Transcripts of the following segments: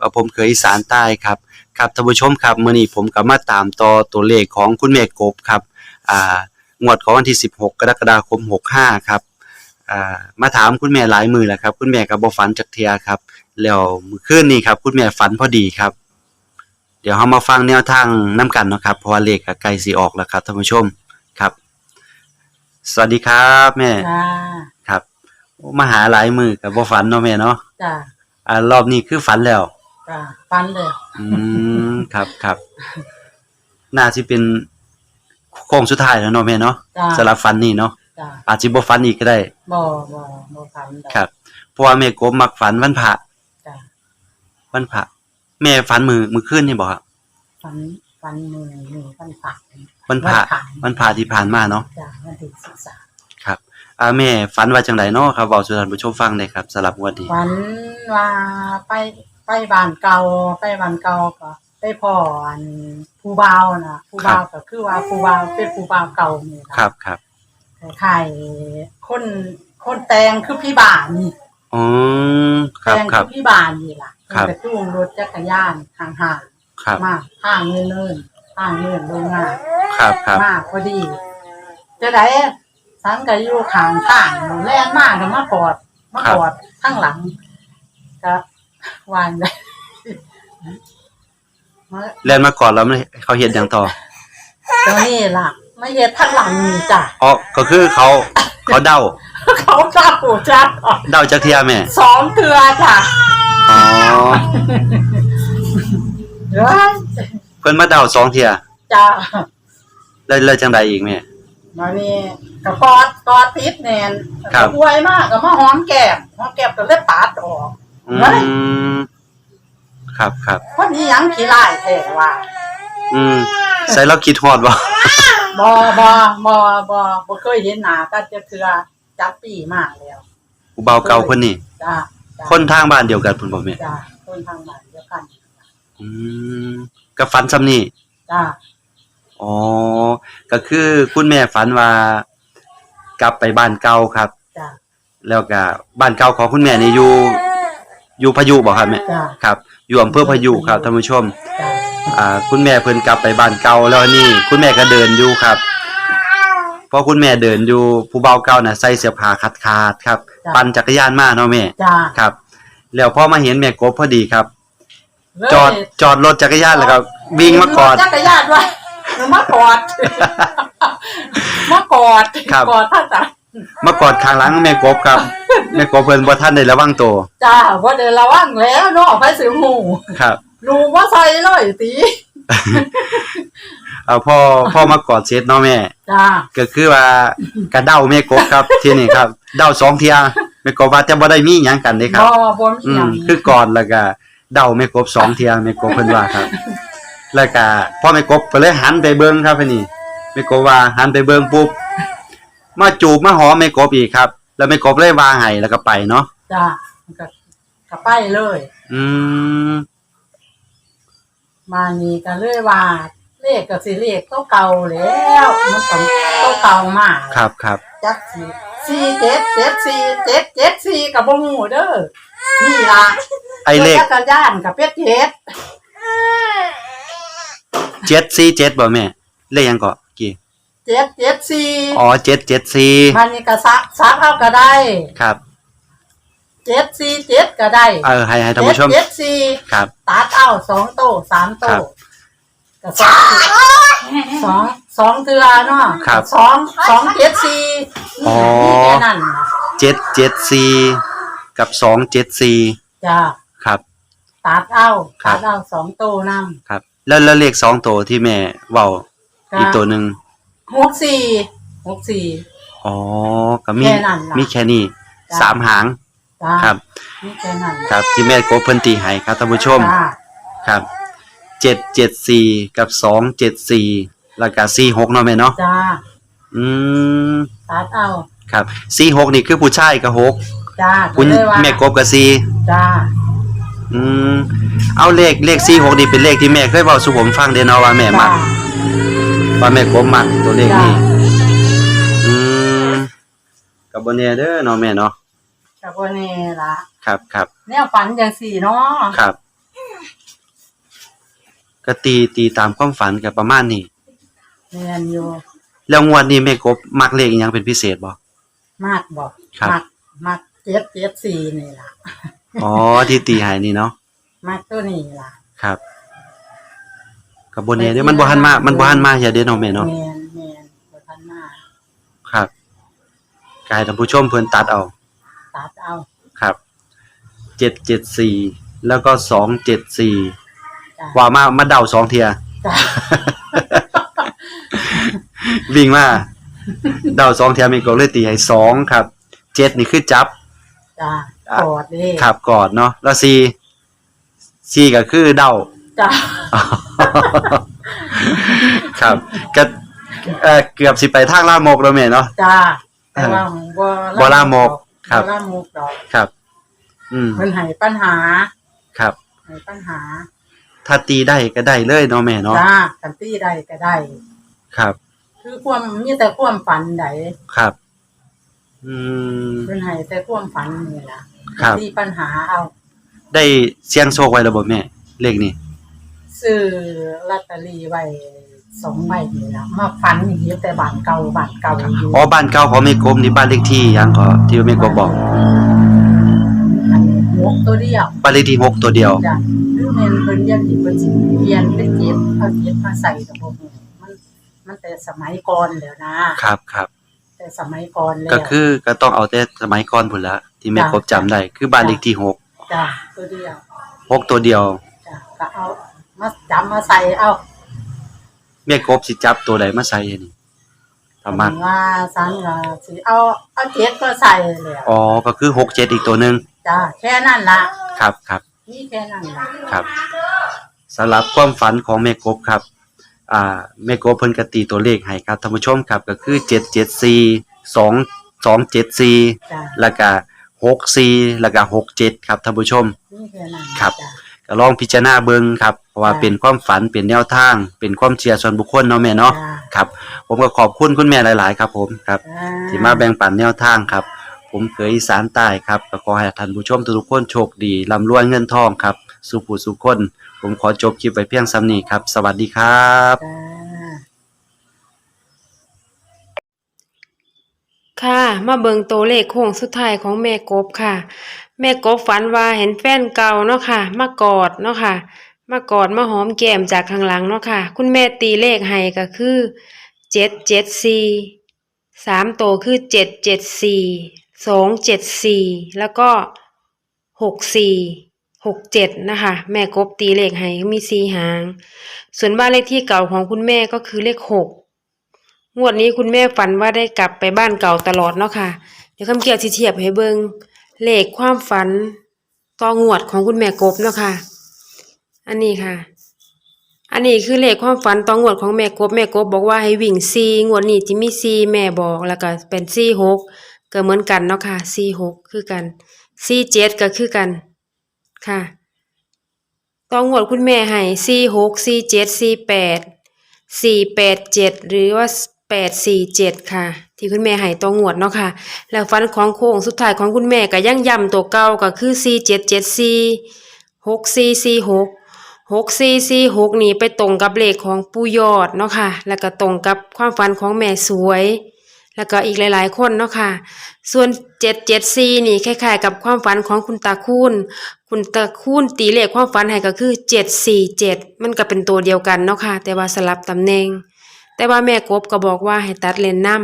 เอ่อผมเคยอีสานใต้ครับครับท่านผู้ชมครับมื้อนี้ผมก็มาตามต่อตัวเลขของคุณแม่กบครับอ่างวดของวันที่ 16 กรกฎาคม 65 ครับอ่ามาถามคุณแม่หลายมื้อแล้วครับ คุณแม่ก็บ่ฝันจักเที่ยครับแล้วมื้อคืนนี้ครับ คุณแม่ฝันพอดีครับ เดี๋ยวเรามาฟังแนวทางนํกันเนาะครับเพราะว่าเลขก็ใกล้สิออกแล้วครับท่านผู้ชมครับ สวัสดีครับแม่จ้าครับโอ้มาหาหลายมือกับบ่ฝันเนาะแม่เนาะจ้าอ่ารอบนี้คือฝันแล้ว จ้าฟันเลยอืมครับครับน่าสิเป็นโค้งสุดท้ายแล้วเนาะแม่เนาะจ้าสำหรับฝันนี่เนาะจ้าอาจสิบ่ฝันอีกก็ได้ บ่บ่บ่ฟันดอกครับเพราะว่าแม่กบมักฝันวันพระจ้าวันพระแม่ฝันมือมือคืนนี่บ่ครับฟันฟันมือมือฟันผักวันพระวันพระวันพระที่ผ่านมาเนาะจ้าวันที่สิบสามครับอ่าแม่ฝันว่าจังไดเนาะครับเว้าสู่ท่านผู้ชมฟังได้ครับสำหรับงวดนี้ ฟันว่าไป ไปบ้านเก่าไปบ้านเก่าก็ไปพ่ออันผู้บ่าวน่ะ ผู้บ่าวก็คือว่าผู้บ่าวเป็นผู้บ่าวเก่านี่ล่ะครับครับคล้ายๆคนคนแต่งคือพี่บ้านนี่อ๋อครับแต่งครัคืบ อพี่บ้านนี่ล่ะครับเพิ่นก็จูงรถจักรยานห่างๆครับ มาทางเนินเนินทางเนินลงมา ครับครับ มากพอดีจะได้สังก็อยู่ข้างทางแล่นมากก็มากอดมากอดข้างหลังก็ วางได้มาเล่นมาก่อนแล้วมันเขาเฮ็ดหยังต่อตัวนี้ล่ะไม่เย็ดข้างหลังนี่จ้ะอ๋อก็คือเขาเขาเดาเขาเจ้าจ้ะเดาจากเทียแม่สองเตือจ้ะอ๋อเฮ้ยเพิ่นมาเดาสองเทียจ้ะแล้วแล้วจังใดอีกแม่มานี่ก็กอดกอดติดแนนครับก็อวยมากก็มาหอมแก้มหอมแก้มก็เลยปาดออก อืเฮ้ยมครับครับ คนนี้ยังขี้ไล่แท้ว่าอืมใส่เราคิดฮอดบ่บอบอบอบอบ่เคยเห็นหน้ากันจะเทือจักปีมากแล้วผู้เบาเก่าคนนี้จ้าจ้าคนทางบ้านเดียวกันพุ่นบ่แม่จ้าคนทางบ้านเดียวกันอืมก็ฝันซ้ำนี่จ้าอ๋อ ก็คือคุณแม่ฝันว่ากลับไปบ้านเก่าครับ จ้าแล้วก็บ้านเก่าของคุณแม่นี่อยู่ อยู่พายุบ่ครับแม่จ้าครับ อยู่อำเภอพายุครับท่านผู้ชม จ้าอ่าคุณแม่เพิ่นกลับไปบ้านเก่าแล้วนี่ คุณแม่ก็เดินอยู่ครับพอคุณแม่เดินอยู่ผู้เบาเก่าน่ะใส่เสื้อผ้าขาดๆครับ ปั่นจักรยานมาเนาะแม่จ้าครับ แล้วพอมาเห็นแม่กบพอดีครับเลยจอดจอดรถจักรยานแล้วก็วิ่งมากอด จักรยานด้วยหนูมากอดมากอดครับ กอดท่านจ้ะ มากอดข้างหลังแม่กบครับ แม่กบเพิ่นบ่ทันได้ระวังตัวจ้าว่าเดินระวังแล้วเนาะไปสิหมูครับ รูว่าใส่เลยตีเอาพ่อพ่อมากอดเสร็จเนาะแม่ จ้าก็คือว่ากระเด้าแม่กบครับที่นี่ครับ เด้าสองเที่ยแม่กบว่าจะบ่ได้มีหยังกันเด้ครับ บ่บ่มีอืหยัมงคือกอดแล้วก็เด้าแม่กบสองเที่ยแม่กบเพิ่นว่าครับ แล้วก็พ่อแม่กบก็เลยหันไปเบิ่งครับอันนี้แม่กบว่าหันไปเบิ่งปุ๊บ มาจูบมาหอมแม่กบอีกครับ แล้วแม่กบเลยว่าให้แล้วก็ไปเนาะจ้าก็ก็ไปเลย อืมมานี่ก็เลยว่าเลขก็สิเลขโตะเก่าแล้วมันต้องโตะเก่ามากครับครับจักสิสี่เจ็ดเจ็ดสี่เจ็ดเจ็ดสี่กับบ่ฮู้เด้อนี่ล่ะไอ้เลขรถจักรยานกับเป็ดเจ็ด747บ่แม่เลขหยังก็กี่ เจ็ดเจ็ดสี่อ๋อ774มันนี่ก็ซักซักเอาก็ได้ครับ เจ็ดสี่เจ็ดก็ได้เออให้ให้ท่านผู้ชม เจ็ดสี่ครับ ตัดเอาสองโตสามโตครับก็สองสองสองเทือเนาะครับสองสองเจ็ดสี่อ๋อ นี่แค่นั้นน่ะ774กับ274จ้าครับ ตัดเอาครับ ตัดเอาสองโตนำครับ แล้วแล้วเลขสองตัวที่แม่เว้าอีกตัวหนึ่ง หกสี่หกสี่ อ๋อก็มีแค่นั้นล่ะมีแค่นี้จ้ะ สามหางจ้าครับ นี่แค่นั้นครับ ที่แม่โกบเพิ่นตีให้ครับท่านผู้ชม จ้าครับเจ็ดเจ็ดสี่กับสองเจ็ดสี่แล้วก็สี่หกเนาะแม่เนาะจ้าอืมตัดเอาครับสี่หกนี่คือผู้ชายกับหกจ้าคุณก็เลยว่าแม่กบกับสี่จ้าอืมเอาเลขเลขสี่หกนี่เป็นเลขที่แม่เคยบอกสู่ผมฟังเด้เนาะว่าแม่มัจ้าก ว่าแม่กบมักตัวเลขนี้จ้าอืมกับบนเน่เด้อเนาะแม่เนาะกับวันนี้ละครับครับแนวฝันอย่างสี่เนาะครับก็ตีตีตามความฝันก็ประมาณนี้แม่นอยู่แล้วงวดนี้แม่กบมักเลขอีหยังเป็นพิเศษบ่มากบอกครับมากมากเจ็ดเจ็ดสี่นี่ล่ะอ๋อที่ตีให้นี่เนาะมากตัวนี้ล่ะ ครับ ก็บ่แน่เด้มันบ่ทันมามันบ่ทันมาอย่าเด้เนาะแม่เนาะแมนแมนบ่ทันมาครับกายท่านผู้ชมเพิ่นตัดเอาตัดเอาครับเจ็ดเจ็ดสี่แล้วก็สองเจ็ดสี่จ้ะว่ามามาเดาสองเทีย จ้ะวิ่งมาเดาสองเทียมีกบเลยตีให้สองครับเจ็ดนี่คือจับ จ้ะอะกอดเลยขับกอดเนาะแล้วสี่สี่ก็คือเดา จ้ะครับก็เอ่อเกือบสิไปทางลามกแล้วแม่เนาะ จ้ะแต่ว่าบ่บ่ลามกครับ บ่ลามกดอกครับ อืมเพิ่นให้ปัญหาครับ ให้ปัญหา ถ้าตีได้ก็ได้เลยเนาะแม่เนาะ จ้ากันตี้ได้ก็ได้ ครับ คือความมีแต่ความฝันใดครับ อืม เพิ่นให้แต่ความฝันนี่ล่ะครับ ที่ปัญหาเอา ได้เสี่ยงโชคไว้แล้วบ่แม่ เลขนี้ ซื้อลอตเตอรี่ไว้สองใบนี่ล่ะมาฝันอีกแต่บ้านเก่าบ้านเก่าอยู่อ๋อบ้านเก่าของแม่กบนี่บ้านเลขที่หยังก็ที่แม่กบบอกอันหกตัวเดียวบ้านเลขที่หกตัวเดียวจ้ะคือแม่นเพิ่นยังสิเพิ่นสิเปลี่ยนเป็นเจ็บเอาเจ็บมาใส่กับพวกนี้มันมันแต่สมัยก่อนแล้วนะครับครับแต่สมัยก่อนแล้วก็คือก็ต้องเอาแต่สมัยก่อนพุ่นละที่แม่กบจำได้คือบ้านเลขที่หกจ้ะตัวเดียวหกตัวเดียวจ้ะก็เอา มาจำมาใส่เอาแม่กบสิจับตัวใดมาใส่อันนี่ประมาณว่าสันก็สิเอาเอาเจ็ดก็ใส่เลยอะอ๋อก็คือหกเจ็ดอีกตัวหนึงจ้ะแค่นั้นล่ะครับครับนี่แค่นั้นล่ะครับสำหรับความฝันของแม่กบครับ อ่าแม่กบเพิ่นก็ตีตัวเลขให้ครับท่านผู้ชมครับก็คือ774 2 274จ้ะแล้วก็64แล้วก็67ครับท่านผู้ชมนี่แค่นั้นครับจ้ะก็ลองพิจารณาเบิ่งครับเพราะว่าค่ะเป็นความฝันเป็นแนวทาง เป็นความเชื่อส่วนบุคคลเนาะแม่เนาะจ้ะครับ ผมก็ขอบคุณคุณแม่หลาย ๆ ครับผมครับจ้ะที่มาแบ่งปันแนวทางครับ ผมเคยอีสานใต้ครับก็ขอให้ท่านผู้ชมทุกๆคนโชคดีร่ำรวยเงินทองครับสุขผู้สุขคน ผมขอจบคลิปไว้เพียงซ้ำนี้ครับ สวัสดีครับจ้ะค่ะ มาเบิ่งตัวเลขโค้งสุดท้ายของแม่กบค่ะ แม่กบฝันว่าเห็นแฟนเก่าเนาะค่ะ มากอดเนาะค่ะ มากอดมาหอมแก้มจากข้างหลังเนาะค่ะ คุณแม่ตีเลขให้ก็คือเจ็ดเจ็ดสี่สามโตคือเจ็ดเจ็ดสี่สองเจ็ดสี่แล้วก็หกสี่หกเจ็ดนะคะ แม่กบตีเลขให้มีสี่หาง ส่วนบ้านเลขที่เก่าของคุณแม่ก็คือเลขหกงวดนี้คุณแม่ฝันว่าได้กลับไปบ้านเก่าตลอดเนาะค่ะ เดี๋ยวคำเกี่ยวเทียบให้เบิงเลขความฝันต่องวดของคุณแม่กบเนาะค่ะ อันนี้ค่ะ อันนี้คือเลขความฝันตองวดของแม่กบแม่กบบอกว่าให้วิ่งซีงวดนี้จะมีซีแม่บอกแล้วก็เป็นซีหกก็เหมือนกันเนาะค่ะซีหกคือกันซีเจ็ดก็คือกันค่ะตองวดคุณแม่ให้ซีหกซีเจ็ดซีแปดสี่แปดเจ็ดหรือว่าแปดสี่เจ็ดค่ะ ที่คุณแม่ให้ตัวงวดเนาะค่ะ แล้วฟันของโค้งสุดท้ายของคุณแม่ก็ยังย้ำตัวเก่าก็คือสี่เจ็ดเจ็ดสี่หกสี่สี่หก หกสี่สี่หกนี่ไปตรงกับเลขของปู่ยอดเนาะค่ะ แล้วก็ตรงกับความฝันของแม่สวย แล้วก็อีกหลาย ๆ คนเนาะค่ะ ส่วนเจ็ดเจ็ดสี่นี่คล้ายๆ กับความฝันของคุณตาคูณคุณตาคูณตีเลขความฝันให้ก็คือเจ็ดสี่เจ็ดมันก็เป็นตัวเดียวกันเนาะค่ะ แต่ว่าสลับตำแหน่ง แต่ว่าแม่กบก็บอกว่าให้ตัดเลนนํ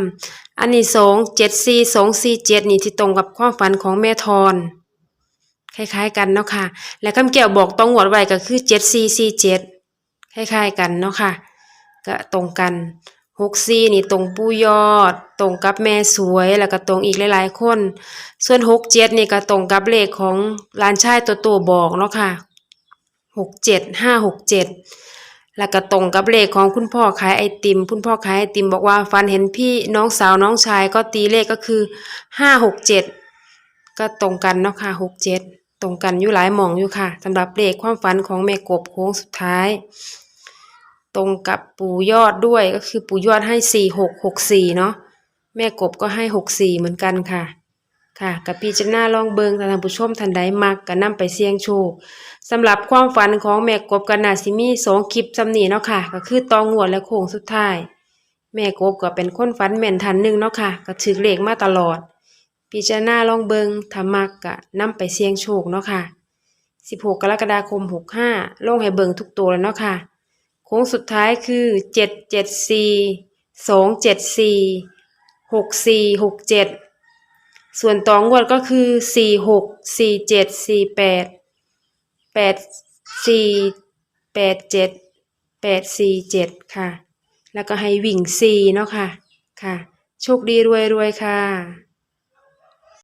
อันนี้สองเจ็ดสี่สองสี่เจ็ดนี่ที่ตรงกับความฝันของแม่ทอน คล้ายๆกันเนาะค่ะ และคำแก้วบอกต้องหวดไว้ก็คือเจ็ดสี่สี่เจ็ดคล้ายๆกันเนาะค่ะ ก็ตรงกันหกสี่นี่ตรงปู่ยอด ตรงกับแม่สวยแล้วก็ตรงอีกหลายๆคน ส่วนหกเจ็ดนี่ก็ตรงกับเลขของหลานชายตัวโตบอกเนาะค่ะหกเจ็ดห้าหกเจ็ดแล้วก็ตรงกับเลขของคุณพ่อขายไอติม คุณพ่อขายไอติมบอกว่าฟันเห็นพี่น้องสาวน้องชายก็ตีเลขก็คือห้าหกเจ็ดก็ตรงกันเนาะค่ะหกเจ็ด ตรงกันอยู่หลายหม่องอยู่ค่ะสำหรับเลขความฝันของแม่กบโค้งสุดท้าย ตรงกับปู่ยอดด้วยก็คือปู่ยอดให้สี่หกหกสี่เนาะแม่กบก็ให้หกสี่เหมือนกันค่ะ ค่ะกับพิจารณาลองเบิงถ้าท่านผู้ชมท่านใดมักก็นำไปเสี่ยงโชคสำหรับความฝันของแม่กบก็น่าสิมีสองคลิปซำนีเนาะค่ะ ก็คือตองหัวและโค้งสุดท้าย แม่กบก็เป็นคนฝันแม่นทันหนึ่งเนาะค่ะ ก็ถือเลขมาตลอด พิจารณาลองเบิงถ้ามักก็นำไปเสี่ยงโชคเนาะค่ะ 16 กรกฎาคม 65 ลงให้เบิงทุกตัวแล้วเนาะค่ะ โค้งสุดท้ายคือ 774 274 6467 ส่วนต่องวดก็คือ 46 47 48 84 87 847 ค่ะ แล้วก็ให้วิ่ง 4 เนาะค่ะ ค่ะ โชคดีรวยๆค่ะ